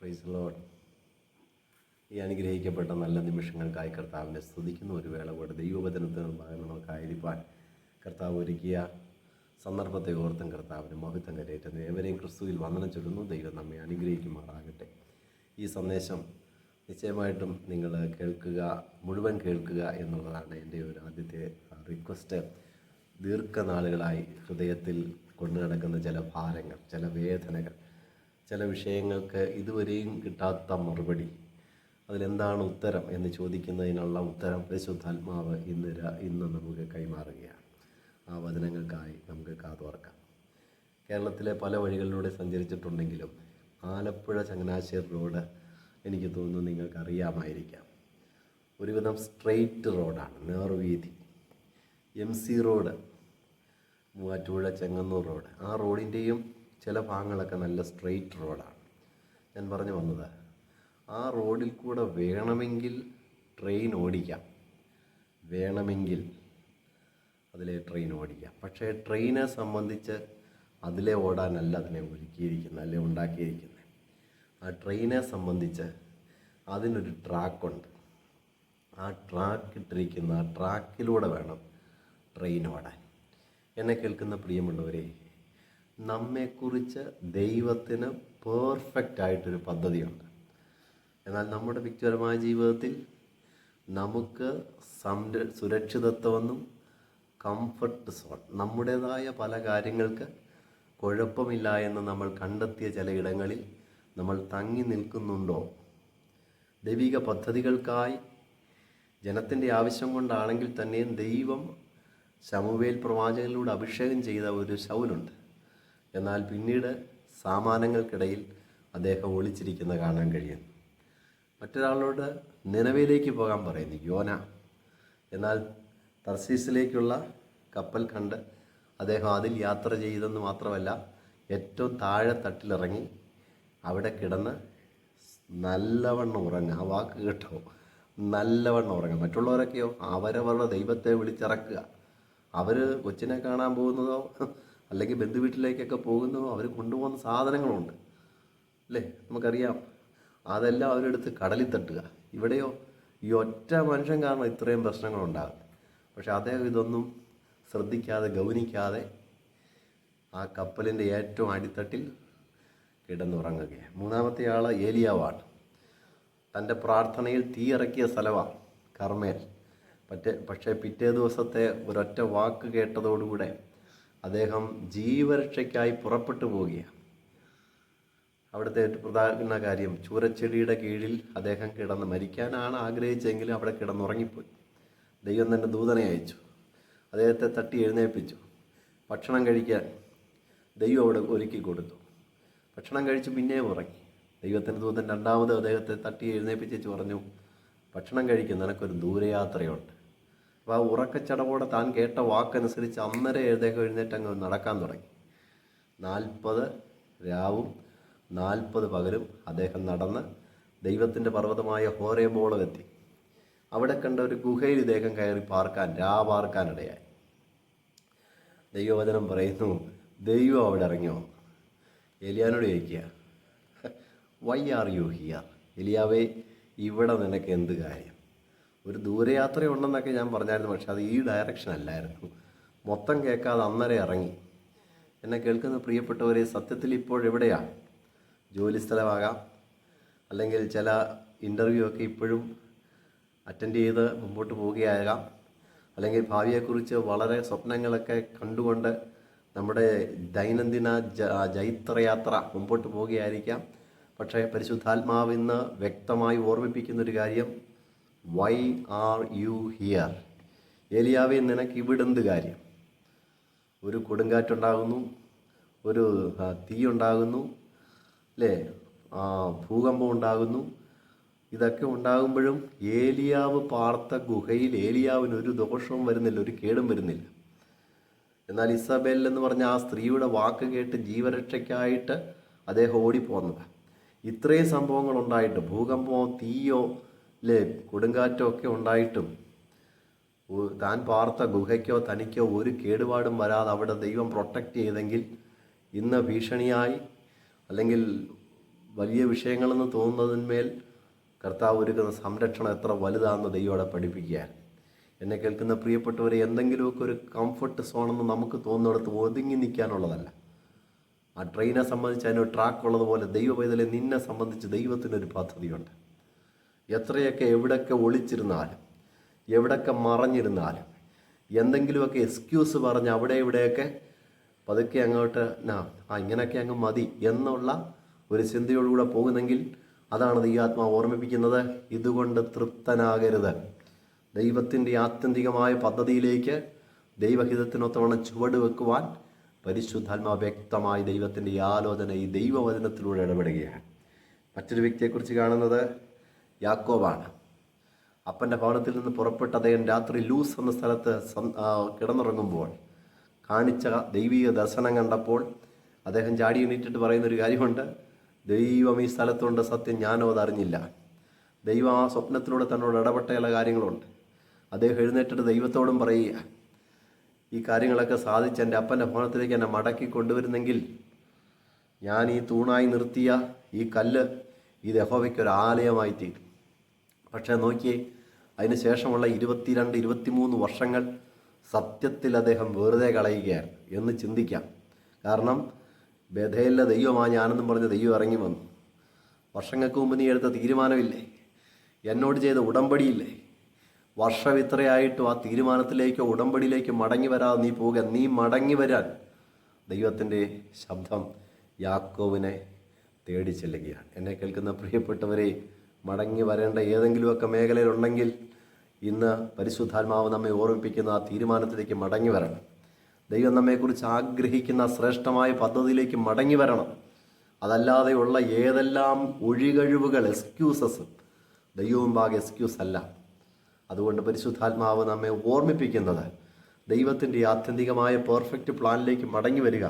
Price load ഈ അനുഗ്രഹിക്കപ്പെട്ട നല്ല നിമിഷങ്ങൾക്കായി കർത്താവിനെ സ്തുതിക്കുന്ന. ഒരു വേള കൂടെ ദൈവവചനത്തിന് ഭാഗങ്ങൾക്കായിരിക്കാൻ കർത്താവ് ഒരുക്കിയ സന്ദർഭത്തെ ഓർത്തും കർത്താവിന് മഹത്വം കരയേറ്റുന്നു. ഏവരെയും ക്രിസ്തുവിൽ വന്ദനം ചൊല്ലുന്നു. ദൈവം നമ്മെ അനുഗ്രഹിക്കുമാറാകട്ടെ. ഈ സന്ദേശം നിശ്ചയമായിട്ടും നിങ്ങൾ കേൾക്കുക മുഴുവൻ കേൾക്കുക എന്നുള്ളതാണ് എന്റെ ഒരു ആദ്യത്തെ റിക്വസ്റ്റ് ദീർഘനാളുകളായി ഹൃദയത്തിൽ കൊണ്ടു നടക്കുന്ന ചില ഭാരങ്ങൾ ചില വേദനകൾ ചില വിഷയങ്ങൾക്ക് ഇതുവരെയും കിട്ടാത്ത മറുപടി. അതിലെന്താണ് ഉത്തരം എന്ന് ചോദിക്കുന്നതിനുള്ള ഉത്തരം പരിശുദ്ധാത്മാവ് ഇന്ന് ഇന്ന് നമുക്ക് കൈമാറുകയാണ്. ആ വചനങ്ങൾക്കായി നമുക്ക് കാതോർക്കാം. കേരളത്തിലെ പല വഴികളിലൂടെ സഞ്ചരിച്ചിട്ടുണ്ടെങ്കിലും ആലപ്പുഴ ചങ്ങനാശ്ശേരി റോഡ് എനിക്ക് തോന്നുന്നു നിങ്ങൾക്കറിയാമായിരിക്കാം. ഒരുവിധം സ്ട്രെയിറ്റ് റോഡാണ് നേർവീതി. M C road Muvattupuzha Chengannur road. ആ റോഡിന്റെയും ചില ഭാഗങ്ങളൊക്കെ നല്ല സ്ട്രെയിറ്റ് റോഡാണ് ഞാൻ പറഞ്ഞു വന്നത് ആ റോഡിൽ കൂടെ വേണമെങ്കിൽ ട്രെയിൻ ഓടിക്കാം. വേണമെങ്കിൽ അതിലെ ട്രെയിൻ ഓടിക്കാം. പക്ഷേ ട്രെയിനെ സംബന്ധിച്ച് അതിലെ ഓടാനല്ല അതിനെ ഒരുക്കിയിരിക്കുന്നത് അല്ലെ ഉണ്ടാക്കിയിരിക്കുന്നത്. ആ ട്രെയിനെ സംബന്ധിച്ച് അതിനൊരു ട്രാക്കുണ്ട് ആ ട്രാക്ക് ഇട്ടിരിക്കുന്ന ആ ട്രാക്കിലൂടെ വേണം ട്രെയിൻ ഓടാൻ. എന്നെ കേൾക്കുന്ന പ്രിയമുള്ളവരെ നമ്മെക്കുറിച്ച് ദൈവത്തിന് പെർഫെക്റ്റ് ആയിട്ടൊരു പദ്ധതിയുണ്ട്. എന്നാൽ നമ്മുടെ വ്യക്തിപരമായ ജീവിതത്തിൽ നമുക്ക് സംര സുരക്ഷിതത്വമെന്നും കംഫർട്ട് സോൺ നമ്മുടേതായ പല കാര്യങ്ങൾക്ക് കുഴപ്പമില്ല എന്ന് നമ്മൾ കണ്ടെത്തിയ ചില ഇടങ്ങളിൽ നമ്മൾ തങ്ങി നിൽക്കുന്നുണ്ടോ? ദൈവിക പദ്ധതികൾക്കായി ജനത്തിന്റെ ആവശ്യം കൊണ്ടാണെങ്കിൽ തന്നെയും ദൈവം ശമുവേൽ പ്രവാചകനിലൂടെ അഭിഷേകം ചെയ്ത ഒരു ശൗലുണ്ട്. എന്നാൽ പിന്നീട് സാമാനങ്ങൾക്കിടയിൽ അദ്ദേഹം ഒളിച്ചിരിക്കുന്ന കാണാൻ കഴിയും. മറ്റൊരാളോട് നിലവിലേക്ക് പോകാൻ പറയുന്നു യോന. എന്നാൽ തർസീസിലേക്കുള്ള കപ്പൽ കണ്ട് അദ്ദേഹം അതിൽ യാത്ര ചെയ്തെന്ന് മാത്രമല്ല ഏറ്റവും താഴെ തട്ടിലിറങ്ങി അവിടെ കിടന്ന് നല്ലവണ്ണം ഉറങ്ങുക. ആ വാക്ക് കേട്ടോ നല്ലവണ്ണം ഉറങ്ങുക. മറ്റുള്ളവരൊക്കെയോ അവരവരുടെ ദൈവത്തെ വിളിച്ചിറക്കുക. അവർ കൊച്ചിനെ കാണാൻ പോകുന്നതോ അല്ലെങ്കിൽ ബന്ധുവീട്ടിലേക്കൊക്കെ പോകുന്നതോ അവർ കൊണ്ടുപോകുന്ന സാധനങ്ങളുണ്ട്. അല്ലേ? നമുക്കറിയാം. അതെല്ലാം അവരെടുത്ത് കടലിൽ തട്ടുക. ഇവിടെയോ ഈ ഒറ്റ മനുഷ്യൻ കാരണം ഇത്രയും പ്രശ്നങ്ങളുണ്ടാകും പക്ഷെ അദ്ദേഹം ഇതൊന്നും ശ്രദ്ധിക്കാതെ ഗൗനിക്കാതെ ആ കപ്പലിന്റെ ഏറ്റവും അടിത്തട്ടിൽ കിടന്നുറങ്ങുകയാണ്. മൂന്നാമത്തെ ആൾ ഏലിയാവാണ്. തന്റെ പ്രാർത്ഥനയിൽ തീയിറക്കിയ സ്ഥലമാണ് കർമ്മേൽ. പറ്റേ പക്ഷേ പിറ്റേ ദിവസത്തെ ഒരൊറ്റ വാക്ക് കേട്ടതോടുകൂടെ അദ്ദേഹം ജീവരക്ഷയ്ക്കായി പുറപ്പെട്ടു പോവുകയാണ്. അവിടുത്തെ പ്രധാന കാര്യം ചൂരച്ചെടിയുടെ കീഴിൽ അദ്ദേഹം കിടന്ന് മരിക്കാനാണ് ആഗ്രഹിച്ചെങ്കിലും അവിടെ കിടന്നുറങ്ങിപ്പോയി. ദൈവം തന്നെ ദൂതനെ അയച്ചു. അദ്ദേഹത്തെ തട്ടി എഴുന്നേൽപ്പിച്ചു. ഭക്ഷണം കഴിക്കാൻ ദൈവം അവിടെ ഒരുക്കി കൊടുത്തു. ഭക്ഷണം കഴിച്ച് പിന്നെയും ഉറങ്ങി. ദൈവത്തിന്റെ ദൂതൻ രണ്ടാമത് അദ്ദേഹത്തെ തട്ടി എഴുന്നേൽപ്പിച്ചു പറഞ്ഞു ഭക്ഷണം കഴിക്കും നിനക്കൊരു ദൂരയാത്രയുണ്ട്. അപ്പോൾ ആ ഉറക്കച്ചടവോടെ താൻ കേട്ട വാക്കനുസരിച്ച് അന്നേരം എഴുതേക്ക് എഴുന്നേറ്റ് അങ്ങ് നടക്കാൻ തുടങ്ങി. നാൽപ്പത് രാവും നാൽപ്പത് പകലും അദ്ദേഹം നടന്ന് ദൈവത്തിന്റെ പർവതമായ ഹോറേബോളം എത്തി. അവിടെ കണ്ട ഒരു ഗുഹയിൽ ഇദ്ദേഹം കയറി പാർക്കാൻ രാപാർക്കാനിടയായി ദൈവവചനം പറയുന്നു ദൈവം അവിടെ ഇറങ്ങി വന്നു എലിയാനോട് ചോദിക്കുക വൈ ആർ യു ഹിയർ എലിയാവേ ഇവിടെ നിനക്ക് എന്ത് കാര്യം? ഒരു ദൂരയാത്രയുണ്ടെന്നൊക്കെ ഞാൻ പറഞ്ഞായിരുന്നു പക്ഷെ അത് ഈ ഡയറക്ഷൻ അല്ലായിരുന്നു. മൊത്തം കേൾക്കാതെ അന്നേരം ഇറങ്ങി. എന്നെ കേൾക്കുന്ന പ്രിയപ്പെട്ടവരെ സത്യത്തിൽ ഇപ്പോൾ എവിടെയാണ് ജോലി സ്ഥലമാകാം. അല്ലെങ്കിൽ ചില ഇന്റർവ്യൂ ഒക്കെ ഇപ്പോഴും അറ്റൻഡ് ചെയ്ത് മുമ്പോട്ട് പോവുകയാകാം. അല്ലെങ്കിൽ ഭാവിയെക്കുറിച്ച് വളരെ സ്വപ്നങ്ങളൊക്കെ കണ്ടുകൊണ്ട് നമ്മുടെ ദൈനംദിന ജൈത്രയാത്ര മുമ്പോട്ട് പോവുകയായിരിക്കാം. പക്ഷേ പരിശുദ്ധാത്മാവ് ഇന്ന് വ്യക്തമായി ഓർമ്മിപ്പിക്കുന്നൊരു കാര്യം വൈ ആർ യു ഹിയർ ഏലിയാവെ നിനക്ക് ഇവിടെന്ത് കാര്യം? ഒരു കൊടുങ്കാറ്റുണ്ടാകുന്നു ഒരു തീ ഉണ്ടാകുന്നു അല്ലേ ഭൂകമ്പം ഉണ്ടാകുന്നു. ഇതൊക്കെ ഉണ്ടാകുമ്പോഴും ഏലിയാവ് പാർത്ത ഗുഹയിൽ ഏലിയാവിന് ഒരു ദോഷവും വരുന്നില്ല ഒരു കേടും വരുന്നില്ല. എന്നാൽ ഇസബേൽ എന്ന് പറഞ്ഞ ആ സ്ത്രീയുടെ വാക്ക് കേട്ട് ജീവരക്ഷയ്ക്കായിട്ട് അദ്ദേഹം ഓടിപ്പോന്നത്. ഇത്രയും സംഭവങ്ങൾ ഉണ്ടായിട്ട് ഭൂകമ്പമോ തീയോ അല്ലേ കൊടുങ്കാറ്റോ ഒക്കെ ഉണ്ടായിട്ടും താൻ പാർത്ത ഗുഹയ്ക്കോ തനിക്കോ ഒരു കേടുപാടും വരാതെ അവിടെ ദൈവം പ്രൊട്ടക്റ്റ് ചെയ്തെങ്കിൽ ഇന്ന് ഭീഷണിയായി അല്ലെങ്കിൽ വലിയ വിഷയങ്ങളെന്ന് തോന്നുന്നതിന്മേൽ കർത്താവ് ഒരുക്കുന്ന സംരക്ഷണം എത്ര വലുതാണെന്ന് ദൈവോടെ പഠിപ്പിക്കുകയാണ്. എന്നെ കേൾക്കുന്ന പ്രിയപ്പെട്ടവരെ എന്തെങ്കിലുമൊക്കെ ഒരു കംഫർട്ട് സോണെന്ന് നമുക്ക് തോന്നുന്നിടത്ത് ഒതുങ്ങി നിൽക്കാനുള്ളതല്ല. ആ ട്രെയിനെ സംബന്ധിച്ച് അതിനൊരു ട്രാക്ക് ഉള്ളതുപോലെ ദൈവ പൈതലെ നിന്നെ സംബന്ധിച്ച് ദൈവത്തിനൊരു പദ്ധതിയുണ്ട്. എത്രയൊക്കെ എവിടെയൊക്കെ ഒളിച്ചിരുന്നാലും എവിടെയൊക്കെ മറഞ്ഞിരുന്നാലും എന്തെങ്കിലുമൊക്കെ എക്സ്ക്യൂസ് പറഞ്ഞ് അവിടെ ഇവിടെയൊക്കെ പതുക്കെ അങ്ങോട്ട് ആ ഇങ്ങനെയൊക്കെ അങ്ങ് മതി എന്നുള്ള ഒരു ചിന്തയോടുകൂടെ പോകുന്നെങ്കിൽ അതാണ് ആത്മാവ് ഓർമ്മിപ്പിക്കുന്നത്. ഇതുകൊണ്ട് തൃപ്തനാകരുത്. ദൈവത്തിന്റെ ആത്യന്തികമായ പദ്ധതിയിലേക്ക് ദൈവഹിതത്തിനൊത്തവണ്ണം ചുവട് വെക്കുവാൻ പരിശുദ്ധാത്മാ വ്യക്തമായി ദൈവത്തിന്റെ ആലോചന ഈ ദൈവവചനത്തിലൂടെ ഇടപെടുകയാണ്. മറ്റൊരു വ്യക്തിയെക്കുറിച്ച് കാണുന്നത് യാക്കോബാണ്. അപ്പന്റെ ഭവനത്തിൽ നിന്ന് പുറപ്പെട്ട് അദ്ദേഹം രാത്രി ലൂസ് എന്ന സ്ഥലത്ത് കിടന്നുറങ്ങുമ്പോൾ കാണിച്ച ദൈവീക ദർശനം കണ്ടപ്പോൾ അദ്ദേഹം ചാടി എണീറ്റിട്ട് പറയുന്നൊരു കാര്യമുണ്ട്. ദൈവം ഈ സ്ഥലത്തുണ്ട് സത്യം ഞാനോ അതറിഞ്ഞില്ല. ദൈവം ആ സ്വപ്നത്തിലൂടെ തന്നോട് ഇടപെട്ട ചില കാര്യങ്ങളുണ്ട്. അദ്ദേഹം എഴുന്നേറ്റിട്ട് ദൈവത്തോടും പറയുക ഈ കാര്യങ്ങളൊക്കെ സാധിച്ച് എന്റെ അപ്പന്റെ ഭവനത്തിലേക്ക് എന്നെ മടക്കി കൊണ്ടുവരുന്നെങ്കിൽ ഞാൻ ഈ തൂണായി നിർത്തിയ ഈ കല്ല് ഈ ദഹോവയ്ക്ക് ഒരു ആലയമായി തീരും പക്ഷേ നോക്കിയേ അതിനുശേഷമുള്ള ഇരുപത്തിരണ്ട് ഇരുപത്തിമൂന്ന് വർഷങ്ങൾ സത്യത്തിൽ അദ്ദേഹം വെറുതെ കളയുകയാണ് എന്ന് ചിന്തിക്കാം. കാരണം ബഥേലിലെ ദൈവമാണ് ഞാനെന്നും പറഞ്ഞ് ദൈവം ഇറങ്ങി വന്നു. വർഷങ്ങൾക്ക് മുമ്പ് നീ എടുത്ത തീരുമാനമില്ലേ? എന്നോട് ചെയ്ത ഉടമ്പടിയില്ലേ? വർഷം ഇത്രയായിട്ടും ആ തീരുമാനത്തിലേക്കോ ഉടമ്പടിയിലേക്കോ മടങ്ങി വരാതെ നീ പോവുക നീ മടങ്ങി വരാൻ ദൈവത്തിന്റെ ശബ്ദം യാക്കോവിനെ തേടി ചെല്ലുകയാണ് എന്നെ കേൾക്കുന്ന പ്രിയപ്പെട്ടവരെ മടങ്ങി വരേണ്ട ഏതെങ്കിലുമൊക്കെ മേഖലയിലുണ്ടെങ്കിൽ ഇന്ന് പരിശുദ്ധാത്മാവ് നമ്മെ ഓർമ്മിപ്പിക്കുന്ന ആ തീരുമാനത്തിലേക്ക് മടങ്ങി വരണം. ദൈവം നമ്മെക്കുറിച്ച് ആഗ്രഹിക്കുന്ന ശ്രേഷ്ഠമായ പദ്ധതിയിലേക്ക് മടങ്ങി വരണം. അതല്ലാതെയുള്ള ഏതെല്ലാം ഒഴികഴിവുകൾ എക്സ്ക്യൂസസ് ദൈവവും ഭാഗ എക്സ്ക്യൂസ് അല്ല. അതുകൊണ്ട് പരിശുദ്ധാത്മാവ് നമ്മെ ഓർമ്മിപ്പിക്കുന്നത് ദൈവത്തിന്റെ ആത്യന്തികമായ പെർഫെക്റ്റ് പ്ലാനിലേക്ക് മടങ്ങി വരിക.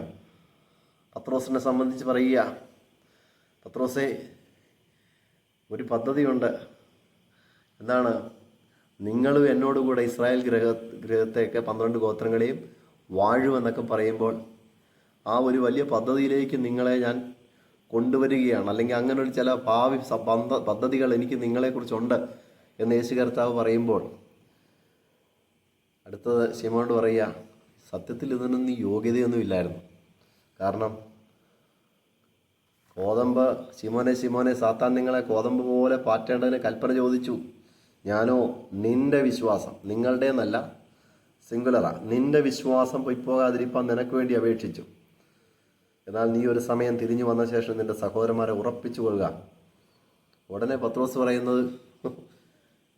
പത്രോസിനെ സംബന്ധിച്ച് പറയുക. പത്രോസേ ഒരു പദ്ധതിയുണ്ട്. എന്താണ്? നിങ്ങളും എന്നോടുകൂടെ ഇസ്രായേൽ ഗ്രഹ ഗ്രഹത്തെയൊക്കെ പന്ത്രണ്ട് ഗോത്രങ്ങളെയും വാഴുമെന്നൊക്കെ പറയുമ്പോൾ ആ ഒരു വലിയ പദ്ധതിയിലേക്ക് നിങ്ങളെ ഞാൻ കൊണ്ടുവരികയാണ്. അല്ലെങ്കിൽ അങ്ങനെ ഒരു ചില ഭാവി പദ്ധതികൾ എനിക്ക് നിങ്ങളെക്കുറിച്ചുണ്ട് എന്ന് യേശു കർത്താവ് പറയുമ്പോൾ അടുത്തത് ശിമോണ്ട് പറയുക സത്യത്തിൽ ഇതിനൊന്നും യോഗ്യതയൊന്നും ഇല്ലായിരുന്നു കാരണം കോതമ്പ് ശിമോനെ ശിമോനെ സാത്താൻ നിങ്ങളെ കോതമ്പ് പോലെ പാറ്റേണ്ടതിന് കൽപ്പന ചോദിച്ചു. ഞാനോ നിന്റെ വിശ്വാസം നിങ്ങളുടെ എന്നല്ല സിംഗുലറാ നിന്റെ വിശ്വാസം പൊയ്പോകാതിരിപ്പാൻ നിനക്ക് വേണ്ടി അപേക്ഷിച്ചു. എന്നാൽ നീ ഒരു സമയം തിരിഞ്ഞു വന്ന ശേഷം നിന്റെ സഹോദരന്മാരെ ഉറപ്പിച്ചു കൊള്ളുക. ഉടനെ പത്രോസ് പറയുന്നത്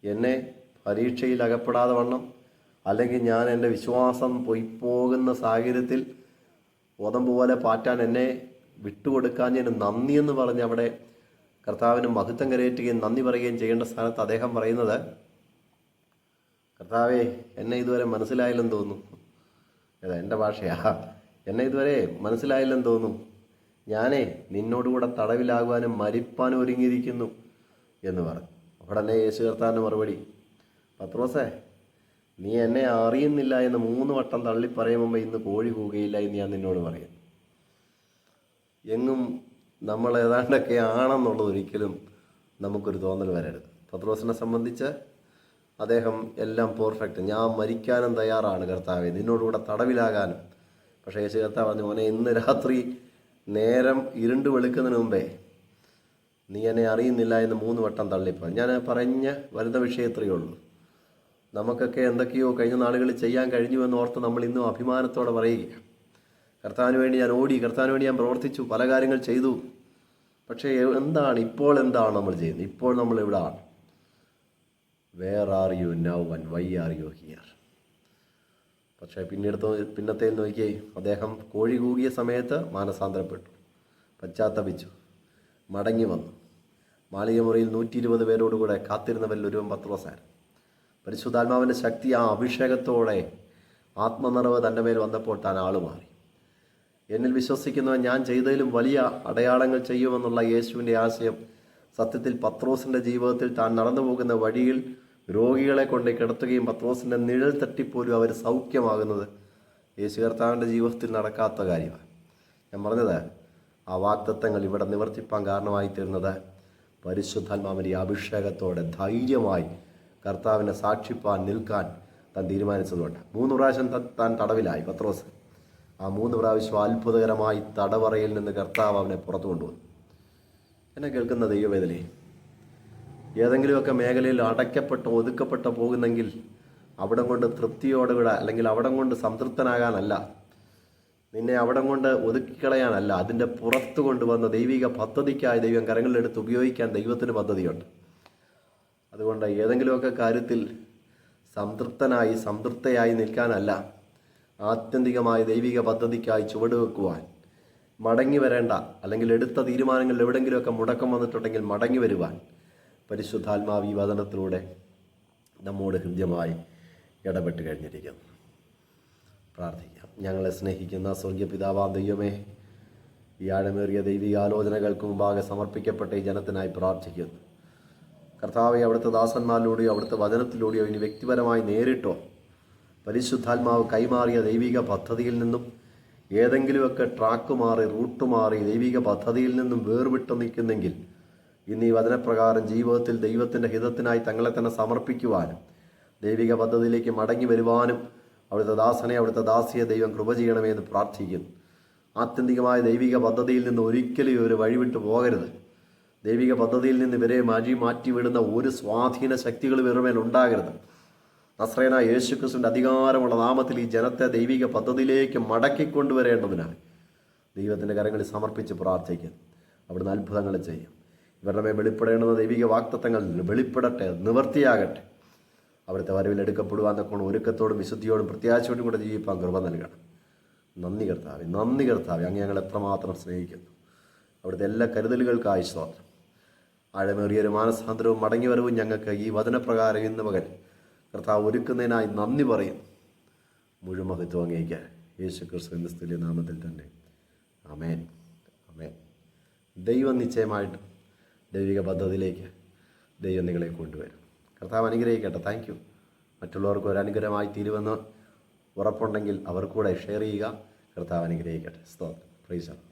എന്നെ പരീക്ഷയിൽ അകപ്പെടാതെ വണ്ണം. അല്ലെങ്കിൽ ഞാൻ എന്റെ വിശ്വാസം പൊയ്പോകുന്ന സാഹചര്യത്തിൽ ഓതമ്പ് പോലെ പാറ്റാൻ എന്നെ വിട്ടുകൊടുക്കാൻ ഞാൻ നന്ദി എന്ന് പറഞ്ഞ് അവിടെ കർത്താവിന് മഹത്വം കരയേറ്റുകയും നന്ദി പറയുകയും ചെയ്യേണ്ട സ്ഥാനത്ത് അദ്ദേഹം പറയുന്നത് കർത്താവേ എന്നെ ഇതുവരെ മനസ്സിലായില്ലെന്ന് തോന്നുന്നു. ഏതാ എന്റെ ഭാഷയാ. എന്നെ ഇതുവരെ മനസ്സിലായില്ലെന്ന് തോന്നുന്നു. ഞാനേ നിന്നോടുകൂടെ തടവിലാകുവാനും മരിപ്പാനും ഒരുങ്ങിയിരിക്കുന്നു എന്ന് പറഞ്ഞു. ഉടനെ യേശു കർത്താവിന്റെ മറുപടി പത്രോസേ നീ എന്നെ അറിയുന്നില്ല എന്ന് മൂന്ന് വട്ടം തള്ളി പറയുമ്പോൾ ഇന്ന് കോഴി പോവുകയില്ല എന്ന് ഞാൻ നിന്നോട് പറയും. എങ്ങും നമ്മൾ ഏതാണ്ടൊക്കെ ആണെന്നുള്ളത് ഒരിക്കലും നമുക്കൊരു തോന്നൽ വരരുത്. പത്രോസിനെ സംബന്ധിച്ച് അദ്ദേഹം എല്ലാം പെർഫെക്റ്റ് ഞാൻ മരിക്കാനും തയ്യാറാണ് കർത്താവ്. നിന്നോടുകൂടെ തടവിലാകാനും. പക്ഷേ യേശു കർത്താവ് പറഞ്ഞു മോനെ ഇന്ന് രാത്രി നേരം ഇരുണ്ട് വെളുക്കുന്നതിന് മുമ്പേ നീ എന്നെ അറിയുന്നില്ല എന്ന് മൂന്ന് വട്ടം തള്ളിപ്പോ ഞാൻ പറഞ്ഞ വരുന്ന വിഷയത്രയേ ഉള്ളൂ. നമുക്കൊക്കെ എന്തൊക്കെയോ കഴിഞ്ഞ നാളുകളിൽ ചെയ്യാൻ കഴിഞ്ഞു എന്ന് ഓർത്ത് നമ്മൾ ഇന്നും അഭിമാനത്തോടെ പറയുക കർത്താവിന് വേണ്ടി ഞാൻ ഓടി കർത്താവിന് വേണ്ടി ഞാൻ പ്രവർത്തിച്ചു പല കാര്യങ്ങൾ ചെയ്തു. പക്ഷേ എന്താണ്? ഇപ്പോൾ എന്താണ് നമ്മൾ ചെയ്യുന്നത്? ഇപ്പോൾ നമ്മൾ ഇവിടെ ആണ് where are you now one why are you here പക്ഷേ പിന്നീട് പിന്നത്തെ നോക്കിയേ അദ്ദേഹം കോഴി കൂകിയ സമയത്ത് മാനസാന്തരപ്പെട്ടു പശ്ചാത്തപിച്ചു മടങ്ങി വന്നു. മാളികമുറിയിൽ നൂറ്റി ഇരുപത് പേരോടുകൂടെ കാത്തിരുന്നവരിൽ ഒരുവൻ പത്രോസായിരുന്നു. പരിശുദ്ധാത്മാവിന്റെ ശക്തി ആ അഭിഷേകത്തോടെ ആത്മനിറവ് തന്റെ മേൽ വന്നപ്പോൾ താൻ ആൾ മാറി എന്നിൽ വിശ്വസിക്കുന്നവൻ ഞാൻ ചെയ്തതിലും വലിയ അടയാളങ്ങൾ ചെയ്യുമെന്നുള്ള യേശുവിന്റെ ആശയം സത്യത്തിൽ പത്രോസിന്റെ ജീവിതത്തിൽ താൻ നടന്നു പോകുന്ന വഴിയിൽ രോഗികളെ കൊണ്ട് കിടത്തുകയും പത്രോസിന്റെ നിഴൽ തട്ടിപ്പോലും അവർ സൗഖ്യമാകുന്നത് യേശു കർത്താവിന്റെ ജീവിതത്തിൽ നടക്കാത്ത കാര്യമാണ്. ഞാൻ പറഞ്ഞത് ആ വാക്തത്വങ്ങൾ ഇവിടെ നിവർത്തിപ്പാൻ കാരണമായി തീർന്നത് പരിശുദ്ധാത്മാവിന്റെ അഭിഷേകത്തോടെ ധൈര്യമായി കർത്താവിനെ സാക്ഷിപ്പാൻ നിൽക്കാൻ താൻ തീരുമാനിച്ചതുകൊണ്ട്. മൂന്ന് പ്രാവശ്യം താൻ തടവിലായി പത്രോസ്. ആ മൂന്ന് പ്രാവശ്യം അത്ഭുതകരമായി തടവറയിൽ നിന്ന് കർത്താവ് അവനെ പുറത്തു കൊണ്ടുവന്നു എന്നെ കേൾക്കുന്ന ദൈവവേദനേ ഏതെങ്കിലുമൊക്കെ മേഖലയിൽ അടയ്ക്കപ്പെട്ട് ഒതുക്കപ്പെട്ട് പോകുന്നെങ്കിൽ അവിടം കൊണ്ട് തൃപ്തിയോടെ കൂടെ അല്ലെങ്കിൽ അവിടം കൊണ്ട് സംതൃപ്തനാകാനല്ല. നിന്നെ അവിടം കൊണ്ട് ഒതുക്കിക്കളയാനല്ല. അതിന്റെ പുറത്ത് കൊണ്ടുവന്ന ദൈവിക പദ്ധതിക്കായി ദൈവം കരങ്ങളിലെടുത്ത് ഉപയോഗിക്കാൻ ദൈവത്തിന് പദ്ധതിയുണ്ട്. അതുകൊണ്ട് ഏതെങ്കിലുമൊക്കെ കാര്യത്തിൽ സംതൃപ്തനായി സംതൃപ്തയായി നിൽക്കാനല്ല. ആത്യന്തികമായ ദൈവിക പദ്ധതിക്കായി ചുവടുവെക്കുവാൻ മടങ്ങി വരേണ്ട അല്ലെങ്കിൽ എടുത്ത തീരുമാനങ്ങളിൽ എവിടെയെങ്കിലുമൊക്കെ മുടക്കം വന്നിട്ടുണ്ടെങ്കിൽ മടങ്ങി വരുവാൻ പരിശുദ്ധാത്മാവ് ഈ വചനത്തിലൂടെ നമ്മോട് ഹൃദ്യമായി ഇടപെട്ട് കഴിഞ്ഞിരിക്കുന്നു. പ്രാർത്ഥിക്കാം. ഞങ്ങളെ സ്നേഹിക്കുന്ന സ്വർഗീയ പിതാവാം ദൈവമേ ഈ ആഴമേറിയ ദൈവിക ആലോചനകൾക്ക് മുമ്പാകെ സമർപ്പിക്കപ്പെട്ട ഈ ജനത്തിനായി പ്രാർത്ഥിക്കുന്നു. കർത്താവെ അവിടുത്തെ ദാസന്മാരിലൂടെയോ അവിടുത്തെ വചനത്തിലൂടെയോ ഇനി വ്യക്തിപരമായി നേരിട്ടോ പരിശുദ്ധാത്മാവ് കൈമാറിയ ദൈവിക പദ്ധതിയിൽ നിന്നും ഏതെങ്കിലുമൊക്കെ ട്രാക്ക് മാറി റൂട്ട് മാറി ദൈവിക പദ്ധതിയിൽ നിന്നും വേർവിട്ട് നിൽക്കുന്നെങ്കിൽ ഇന്ന് ഈ വചനപ്രകാരം ജീവിതത്തിൽ ദൈവത്തിന്റെ ഹിതത്തിനായി തങ്ങളെ തന്നെ സമർപ്പിക്കുവാനും ദൈവിക പദ്ധതിയിലേക്ക് മടങ്ങി വരുവാനും അവിടുത്തെ ദാസനെ അവിടുത്തെ ദാസിയെ ദൈവം കൃപ ചെയ്യണമേ എന്ന് പ്രാർത്ഥിക്കുന്നു. ആത്യന്തികമായ ദൈവിക പദ്ധതിയിൽ നിന്ന് ഒരിക്കലും ഇവർ വഴിവിട്ട് പോകരുത്. ദൈവിക പദ്ധതിയിൽ നിന്ന് ഇവരെ മാറ്റി മാറ്റിവിടുന്ന ഒരു സ്വാധീന ശക്തികൾ ഇവരുടെ മേൽ ഉണ്ടാകരുത്. നസ്രേന യേശുക്രിസ്തുവിന്റെ അധികാരമുള്ള നാമത്തിൽ ഈ ജനത്തെ ദൈവിക പദ്ധതിയിലേക്ക് മടക്കിക്കൊണ്ടുവരേണ്ടതിനാൽ ദൈവത്തിന്റെ കരങ്ങളിൽ സമർപ്പിച്ച് പ്രാർത്ഥിക്കുക അവിടുന്ന് അത്ഭുതങ്ങൾ ചെയ്യും. ഇവരുടെ മേൽ വെളിപ്പെടേണ്ടുന്ന ദൈവിക വാക്തത്വങ്ങൾ വെളിപ്പെടട്ടെ നിവർത്തിയാകട്ടെ. അവിടുത്തെ വരവിൽ എടുക്കപ്പെടുവാൻ തക്കോണം ഒരുക്കത്തോടും വിശുദ്ധിയോടും പ്രത്യാശയോടും കൂടെ ജീവിപ്പാൻ കൃപ നൽകണം. നന്ദി കർത്താവെ നന്ദി കർത്താവെ അങ്ങ് ഞങ്ങൾ എത്രമാത്രം സ്നേഹിക്കുന്നു. അവിടുത്തെ എല്ലാ കരുതലുകൾക്കായി സ്തോത്രം. ആഴമേറിയൊരു മാനസാന്തരവും മടങ്ങിവരവും ഞങ്ങൾക്ക് ഈ വചനപ്രകാരം ഇന്ന് മകൻ കർത്താവ് ഒരുക്കുന്നതിനായി നന്ദി പറയും. മുഴുവൻ മഹത്വം അങ്ങേക്ക് യേശു ക്രിസ്തുവിന്റെ സ്ഥിതി നാമത്തിൽ തന്നെ. അമേൻ അമേൻ ദൈവം നിശ്ചയമായിട്ടും ദൈവിക പദ്ധതിയിലേക്ക് ദൈവം നിങ്ങളെ കൊണ്ടുവരും. കർത്താവ് അനുഗ്രഹിക്കട്ടെ. താങ്ക് യു മറ്റുള്ളവർക്ക് ഒരു അനുഗ്രഹമായി തീരുമെന്ന് ഉറപ്പുണ്ടെങ്കിൽ അവർ കൂടെ ഷെയർ ചെയ്യുക. കർത്താവ് അനുഗ്രഹിക്കട്ടെ. സ്തോത്രം. പ്രൈസ്